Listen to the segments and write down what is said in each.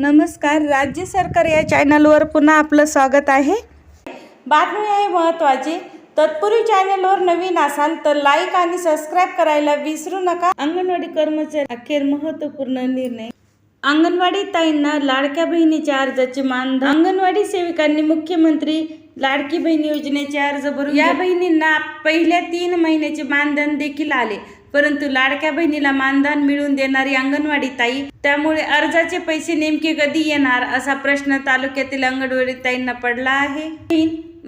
नमस्कार राज्य सरकार या चॅनलवर पुन्हा आपलं स्वागत आहे. बातमी आहे महत्त्वाची. तत्पूर्वी चॅनलवर नवीन असाल तर लाईक आणि सबस्क्राईब करायला विसरू नका. अंगणवाडी कर्मचारी अखेर महत्त्वपूर्ण निर्णय अंगणवाडी ताईंना लाडक्या बहिणीच्या अर्जाचे मानधन अंगणवाडी सेविकांनी मुख्यमंत्री लाडकी बहीण योजनेचे अर्ज भरून या बहिणींना पहिल्या तीन महिन्याचे मानधन देखील आले परंतु लाडक्या बहिणीला मानधन मिळवून देणारी अंगणवाडी ताई त्यामुळे अर्जाचे पैसे नेमके कधी येणार असा प्रश्न तालुक्यातील अंगणवाडी ताईंना पडला आहे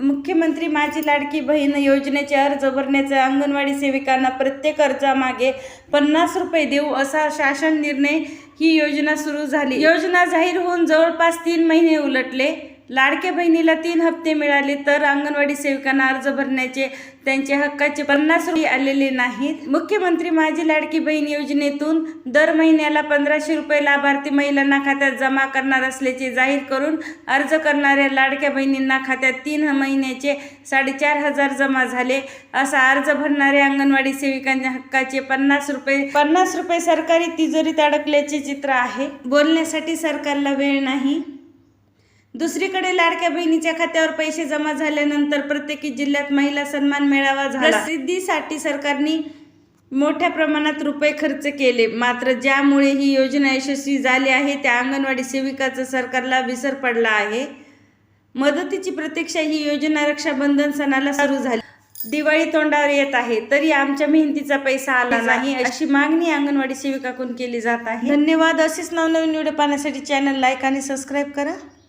मुख्यमंत्री माझी लाडकी बहीण योजनेचे अर्ज भरण्याचे अंगणवाडी सेविकांना प्रत्येक अर्जामागे पन्नास रुपये देऊ असा शासन निर्णय ही योजना सुरू झाली. योजना जाहीर होऊन जवळपास तीन महिने उलटले. लाडक्या बहिणीला तीन हप्ते मिळाले तर अंगणवाडी सेविकांना अर्ज भरण्याचे त्यांचे हक्काचे पन्नास रुपये आलेले नाहीत. मुख्यमंत्री माझी लाडकी बहीण योजनेतून दर महिन्याला पंधराशे रुपये लाभार्थी महिलांना खात्यात जमा करणार असल्याचे जाहीर करून अर्ज करणाऱ्या लाडक्या बहिणींना खात्यात तीन महिन्याचे साडेचार हजार जमा झाले. असा अर्ज भरणाऱ्या अंगणवाडी सेविकांच्या हक्काचे पन्नास रुपये पन्नास रुपये सरकारी तिजोरीत अडकल्याचे चित्र आहे. बोलण्यासाठी सरकारला वेळ नाही. दुसरीकडे लाडक्या बहिणीच्या खात्यावर पैसे जमा झाल्यानंतर प्रत्येकी जिल्ह्यात महिला सन्मान मेळावा झाला. प्रसिद्धीसाठी सरकारने मोठ्या प्रमाणात रुपये खर्च केले. मात्र ज्यामुळे ही योजना यशस्वी झाली आहे त्या अंगणवाडी सेविकाचं सरकारला विसर पडला आहे. मदतीची प्रतीक्षा ही योजना रक्षाबंधन सणाला सुरू झाली. दिवाळी तोंडावर येत आहे तरी आमच्या मेहनतीचा पैसा आला नाही अशी मागणी अंगणवाडी सेविकाकडून केली जात आहे. धन्यवाद. असेच नवनवीन व्हिडिओ पाहण्यासाठी चॅनल लाईक आणि सबस्क्राईब करा.